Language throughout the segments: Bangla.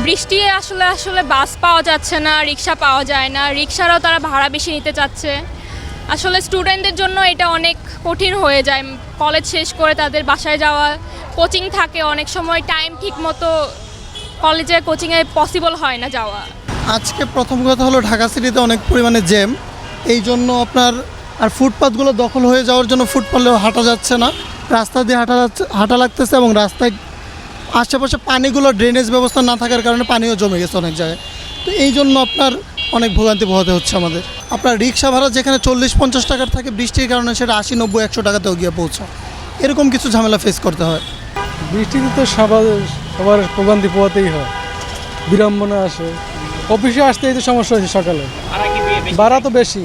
বৃষ্টি আসলে আসলে বাস পাওয়া যাচ্ছে না, রিক্সা পাওয়া যায় না, রিক্সারও তারা ভাড়া বেশি নিতে চাচ্ছে। আসলে স্টুডেন্টদের জন্য এটা অনেক কঠিন হয়ে যায়। কলেজ শেষ করে তাদের বাসায় যাওয়া, কোচিং থাকে, অনেক সময় টাইম ঠিক মতো কলেজে কোচিংয়ে পসিবল হয় না যাওয়া। আজকে প্রথম কথা হলো ঢাকা সিটিতে অনেক পরিমাণে জ্যাম। এই জন্য আপনার, আর ফুটপাথগুলো দখল হয়ে যাওয়ার জন্য ফুটপাথেও হাঁটা যাচ্ছে না। রাস্তা দিয়ে হাঁটা যাচ্ছে, হাঁটা লাগতেছে এবং রাস্তায় আশেপাশে পানিগুলো ড্রেনেজ ব্যবস্থা না থাকার কারণে পানিও জমে গেছে অনেক জায়গায়। তো এই জন্য আপনার অনেক ভোগান্তি পোহাতে হচ্ছে আমাদের। আপনার রিক্সা ভাড়া যেখানে চল্লিশ পঞ্চাশ টাকার থাকে বৃষ্টির কারণে সেটা আশি নব্বই একশো টাকাতেও গিয়ে পৌঁছায়। এরকম কিছু ঝামেলা ফেস করতে হয়। বৃষ্টিতে তো সবার সবার ভোগান্তি পোহাতেই হয়। বিড়ম্বনা আসে। অফিসে আসতেই তো সমস্যা হয়েছে সকালে। ভাড়া তো বেশি।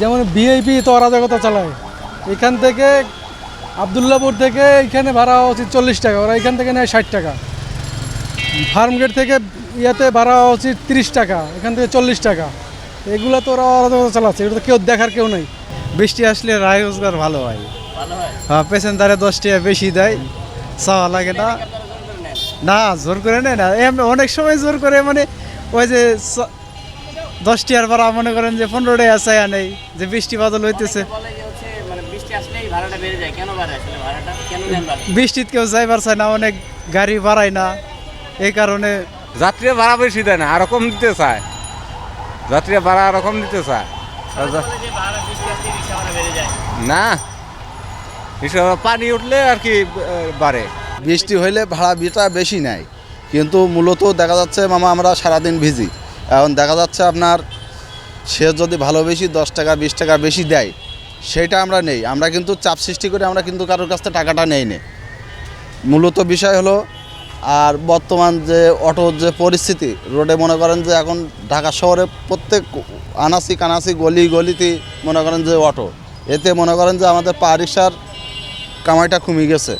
যেমন ভিআইপি তো অরাজকতা চালায়। এখান থেকে আবদুল্লাপুর থেকে এখানে ভাড়া হওয়া উচিত চল্লিশ টাকা ওরা এখান থেকে নেয় ষাট টাকা। ফার্মগেট থেকে ইয়াতে ভাড়া হওয়া উচিত তিরিশ টাকা এখান থেকে চল্লিশ টাকা। এগুলো তো ওরা অরাজকতা চালাচ্ছে এগুলো তো কেউ দেখার কেউ নেই। বৃষ্টি আসলে রায় রোজগার ভালো হয়। হ্যাঁ? প্যাসেঞ্জারে দশ টাকা বেশি দেয় চাওয়া লাগে না। না? জোর করে নেয় না। অনেক সময় জোর করে মানে ওই যে চ- দশ টিয়ার ভাড়া মনে করেন যে পনেরো টাকা চাইয়া নেই যে বৃষ্টি বাদল হইতেছে। ভাড়াটা বেড়ে যায় কেন বাড়ে আসলে ভাড়াটা? কেন দেন বৃষ্টিত কেউ যাইবার চায় না অনেক গাড়ি বাড়ায় না। এই কারণে যাত্রীরা ভাড়া বেশি দেয় না আরও কম দিতে চায়। যাত্রীরা ভাড়া আরও কম দিতে চায়। না। রিক্সা পানি উঠলে আর কি বাড়ে। বৃষ্টি হইলে ভাড়া বিটা বেশি নেয়। কিন্তু মূলত দেখা যাচ্ছে মামা আমরা সারাদিন ভিজি। এখন দেখা যাচ্ছে আপনার সে যদি ভালো বেশি দশ টাকা বিশ টাকা বেশি দেয় সেটা আমরা নেই। আমরা কিন্তু চাপ সৃষ্টি করে আমরা কিন্তু কারোর কাছ থেকে টাকাটা নেই নে মূলত বিষয় হলো, আর বর্তমান যে অটোর যে পরিস্থিতি, রোডে মনে করেন যে এখন ঢাকা শহরে প্রত্যেক আনাসি কানাসি গলি গলিতে মনে করেন যে অটো। এতে মনে করেন যে আমাদের পা রিক্সার কামাইটা কমে গেছে।